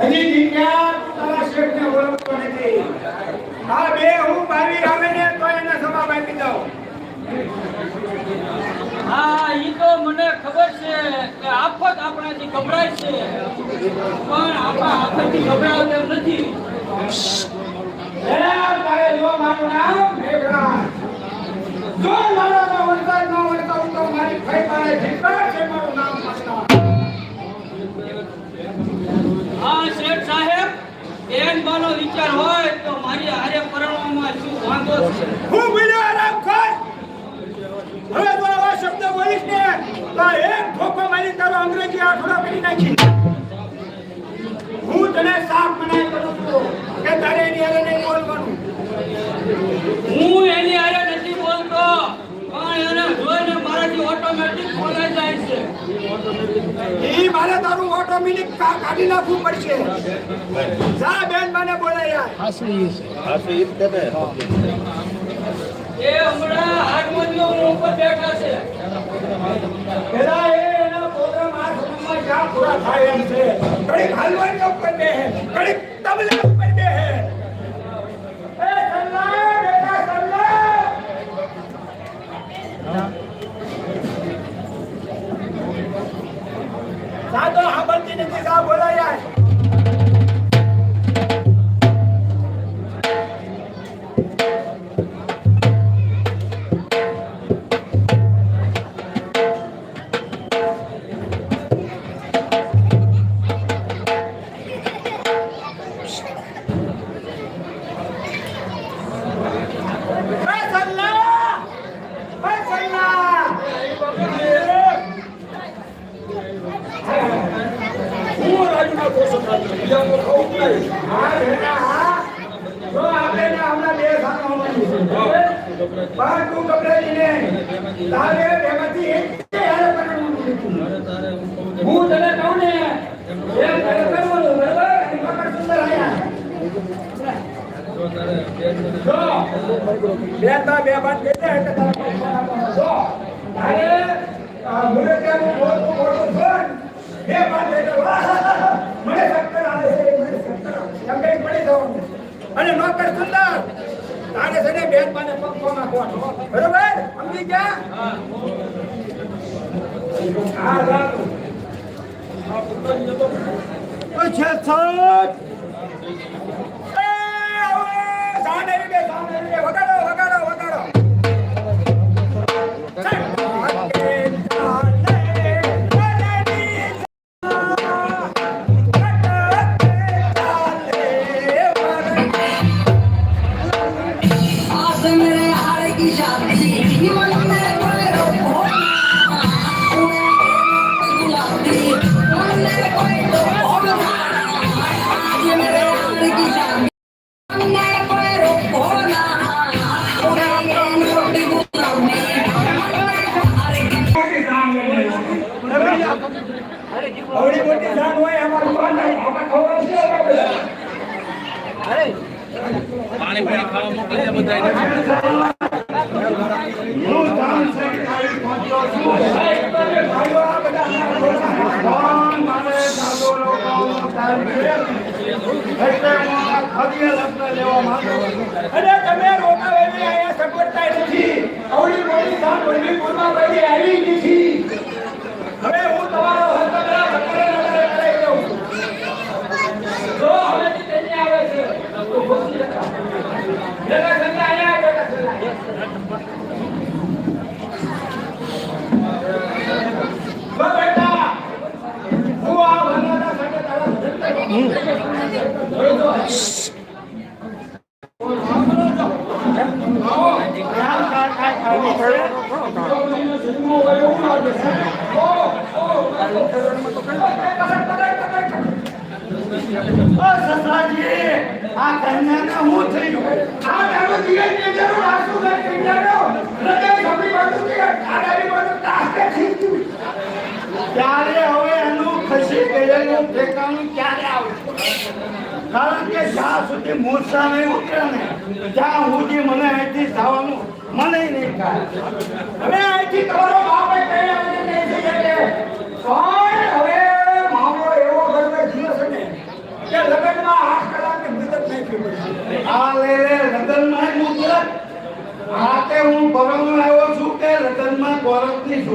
હજી તું તારા શેઠને ઓળખતો નથી આ બે હું બાવી રામે ને તો એને જવાબ આપી દઉં હા ઈ તો મને ખબર છે કે આફત આપણાથી ગભરાય છે પણ આપણા આફતથી ગભરાવ તેમ નથી તારે જો મારું નામ મેઘરાજ. જો લાલાનો વરસાદ ન વરસાવ તો મારી છે મારું નામ. હા, શેઠ સાહેબ, એન બાનો વિચાર હોય તો મારી હારે પરણવામાં શું વાંધો હું બોલ્યો આરામ કર. હવે જો આવા શબ્દ બોલીશ ને, તો એક ઠોકો મારી તારો અંગ્રેજી આંખડો કરી નાખી. હું તને સાફ મનાઈ કરું છું કે તારે એની હારે નહીં બોલવાનું હું એની હારે નથી બોલતો પણ એને જોઈને મારાથી ઓટોમેટિક બોલાઈ જાય છે ઈ મારે તારું ઓટોમેટિક કા- કાઢી નાખવું પડશે. જા બેન મને બોલાયા એ હમણાં હાર્મોનિયમ ઉપર બેઠા છે. પેલા એ એના પ્રોગ્રામ આ માં જ્યાં પૂરા થાય એમ છે. કડી હલવાઈ ઉપર બે હે ઘડીક તબલા ઉપર બે abuela. બે હું તને કહું. બે તા બે બાદ બે એટલે ફોન, બે બાદ બે દે. વાહ, મને ચક્કર આવે છે, મને ચક્કર આવે છે. એમ કંઈક પડી જવાનું. અને નોકર સુંદર તારે છે ને બેન પાને પગ નાખવાનો બરોબર સમજી ગયા હા જાતું. અચ્છા સાહેબ આવડી મોટી જાન હોય અમારું કોણ નહીં આપણે ખબર છે આપણે. હું જાણ છે કે આવી પહોંચ્યો છું. ખડીએ લગ્ન લેવા માંગુ અને સગવડતા નથી. આવડી મોટી જાન વલ્લી પૂરમાં આવી નથી. હવે હું તો હતા. જગા સંતા અહીંયા જગા સંતા. બસ બેટા, હું આ વરરાજા સાથે તારા ભજન કરું. જોઈ જો. ઓ સસરાજી, આ કન્યાને હું થયું? આ તારો દિયરની જરૂર આસુ ગઈ કન્યાનો. હૃદય ખભી બાજુથી આડાની બાજુ તાકે છીંચ્યું. ત્યારે હવે એનું ખસી ગયેલું ઠેકાણું ક્યારે આવશે કારણ કે જ્યાં સુધી મૂર્છા નહીં ઉતરે ને ત્યાં સુધી મને અહીંથી જવાનું મને નહીં થાય હવે અહીંથી તમારો બાપ કઈ આપણે નહીં થઈ શકે પણ હવે મામલો એવો ગરબે થયો છે ને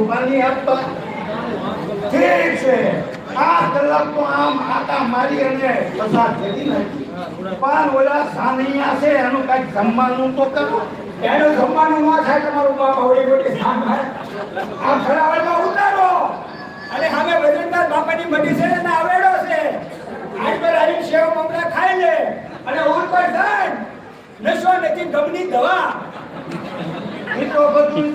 પાણી આપવા ઠીક છે આ કલાક તો આમ આટા મારી અને જમવાનું તો જમવાનું ઉતારો. અને હવે વજનદાર બાપાની છે ને આવેડો છે. આજ લે. અને ઉર પર જાય. નશો નથી ગમની દવા. એ તો બધું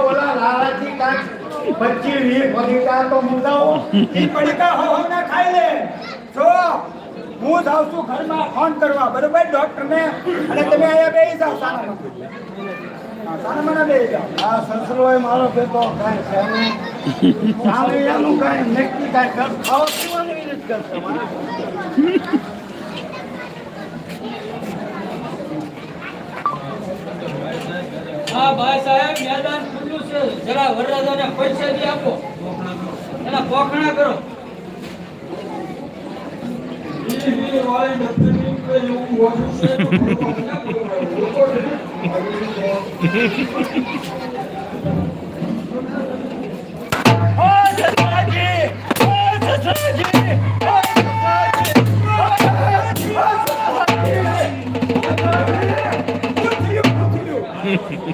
ઓલા લાલાજી કાંઈક પચીસ વીસ પડીકા તો મુદાઓ ઈ પડીકા હો ખાઈ લે. હું જાઉં છું ઘરમાં ફોન કરવા બરોબર? ડોક્ટર ને અને તમે અહીંયા બે જાઓ સાનામાં સાનામાં બેસી જાઓ. આ સસરોએ મારો બેટો કાંઈ છે નહીં. સાનૈયાનું કાંઈ નક્કી કાંઈ કર. ખાવા પીવાનું કરશે હા ભાઈ સાહેબ મેદાન ખુલ્લું છે. જરા વરરાજાને પૈસા દી આપો. એના પોખણા કરો.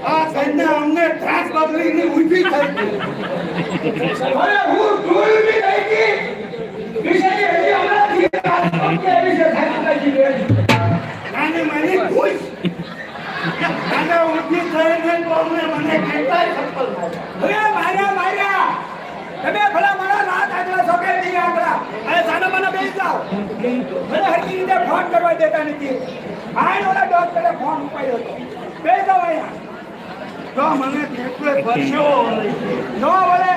આ કન્યા અમને ત્રાસ બદલીને ઊભી થઈ ગઈ અરે હું ધૂળ બી હવે માર્યા માર્યા. તમે ભલા મારા રાત આગળ સોકે નહીં આગળ. અને સાના મને બેસી જાઓ. મને હરકી રીતે ફોન કરવા દેતા નથી. આય ઓલા ડોક્ટરે ફોન ઉપાડ્યો હતો. બેસી જાઓ અહીંયા. તો મને કેટલે પરસેવો વળી ગયો. નો વળે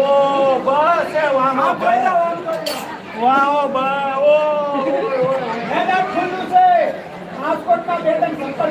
ઓ બસ એ વાહ હા બેસી જાઓ આમ કરી જાઓ. વાહ ઓ બા ઓ ઓય, ઓય. ખુલ્લું છે. રાજકોટમાં બે ત્રણ ચપ્પલ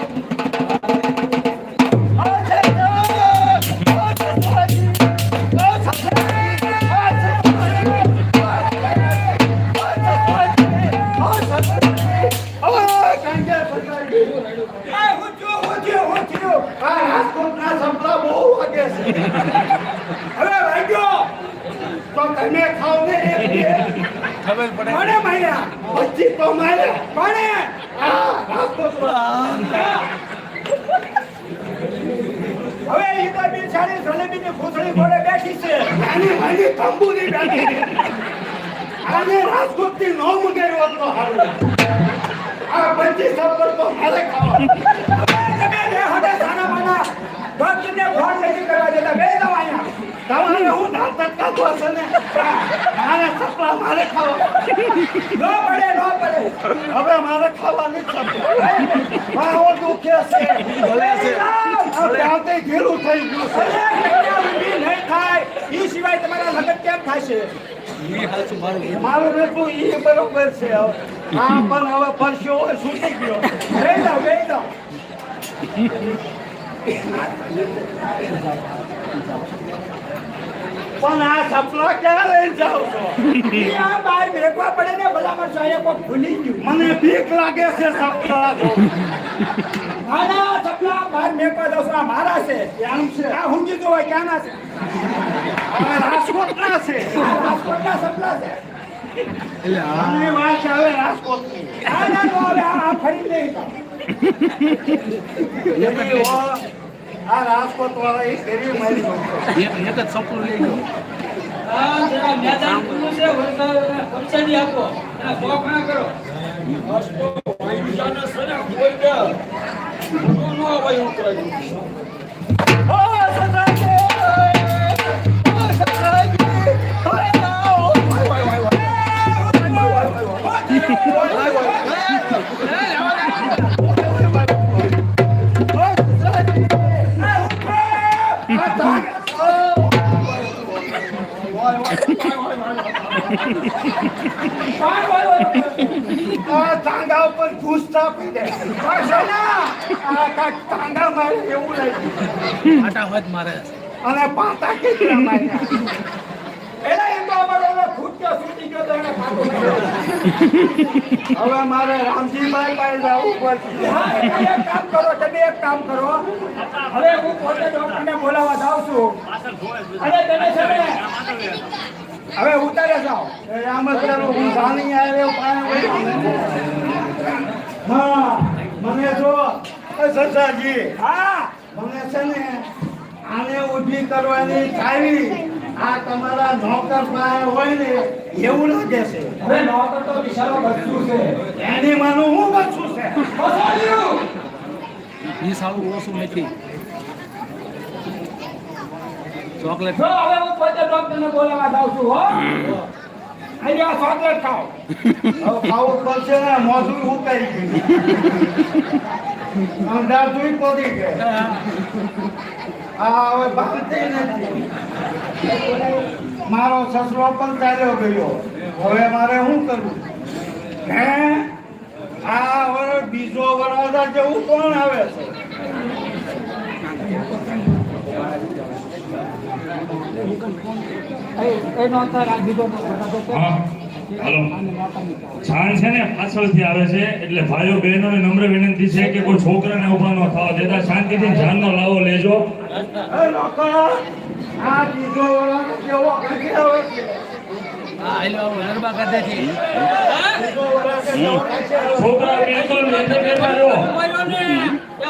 તો મારે કોને હવે ઈ તો બિચારી જલેબીની ભૂસડી ઘોડે બેઠી છે. આની તંબુ ની બેઠી આજે રાજકોટથી નો મગાવ્યો હતો હારું. આ પચીસ સફર તો મારે ખાવા. તમે હાથે સાના માના ને ફોન નથી કરવા દેતા. બે જાઓ તમારે હું નાટક કાઢવો છે ને મારે સપના મારે ખાવા. નો પડે નો પડે. હવે મારે ખાવાની છે મારો દુખે છે. ભલે છે. આ ઘેરું થઈ ગયું છે. નહીં થાય. એ સિવાય તમારા લગ્ન કેમ થશે મારું બેટું એ બરોબર છે. હવે પણ હવે પરસ્યો હોય છૂટી ગયો. બે જાઓ બે જાઓ. પણ આ સપના ક્યાં લઈને જાવ છો આ બહાર ભેગવા પડે ને ભલામણ સાહેબ ભૂલી ગયું. મને બીક લાગે છે સપના નાના સપના બહાર મેકવા દઉં આ મારા છે. ક્યાં છે? આ હોય જોવાય ક્યાંના છે? આ રાજકોટના છે. રાજકોટ રાજકોટના સપના છે. મને વાત આવે રાજકોટની. આ ફરી નહીં હો, આ રાજકોટ વાળા એ ફેરવી મારી ગયો એક જ સપનું લઈ ગયો. આ જરા મેદાન ખુલ્લું છે વરસાદ કબસાની આપો. અને બોકણા કરો. વસ્તુ વૈશાના સને કોઈ દે નો હોય ઉતરાજી ઓ સદાજી ઓ સદાજી ઓ વાય વાય વાય વાય વાય વાય વાય ટાંગા ઉપર ઘૂસતા પી દે. વાહ, સોના. આ કાંઈક મારે એવું લાગ્યું. અને પાતા કેટલા માર્યા? એલા એમ તો અમારો ખૂટ્યો છૂટી ગયો તો એને ફાટો હવે મારે રામજીભાઈ પાસે જવું પડશે. હા, એક કામ કરો તમે એક કામ કરો. હવે હું પોતે ડોક્ટરને બોલાવવા જાઉં છું. અને તમે છે હવે ઉતારે જાઓ. એ આમ હું જાણી આવ્યો હા મને જો એ સસાજી હા મને છે ને આને ઊભી કરવાની ચાવી. આ તમારા નોકર પાસે હોય ને એવું લાગે છે અરે નોકર તો બિચારો બચ્ચું છે. એની માનું હું બચ્ચું છે? એ સારું ઓછું નથી. ચોકલેટ. હવે હું પોતે ડોક્ટરને બોલાવવા જાવ છું, હો. અહીં આ ચોકલેટ ને મોઢું ઉકાઈ ગયું અંધાર તું ગયો આ હવે નથી. મારો સસરો પણ ચાલ્યો ગયો. હવે મારે શું કરવું? હે? આ હવે બીજો વરસાદ જેવું કોણ આવે છે? છાન છે ને પાછળથી આવે છે એટલે ભાઈઓ બહેનોને નમ્ર વિનંતી છે કે કોઈ છોકરાને ઊભા ન થવા. દેતા શાંતિથી જાનનો લાવો લેજો? છોકરા બિલકુલ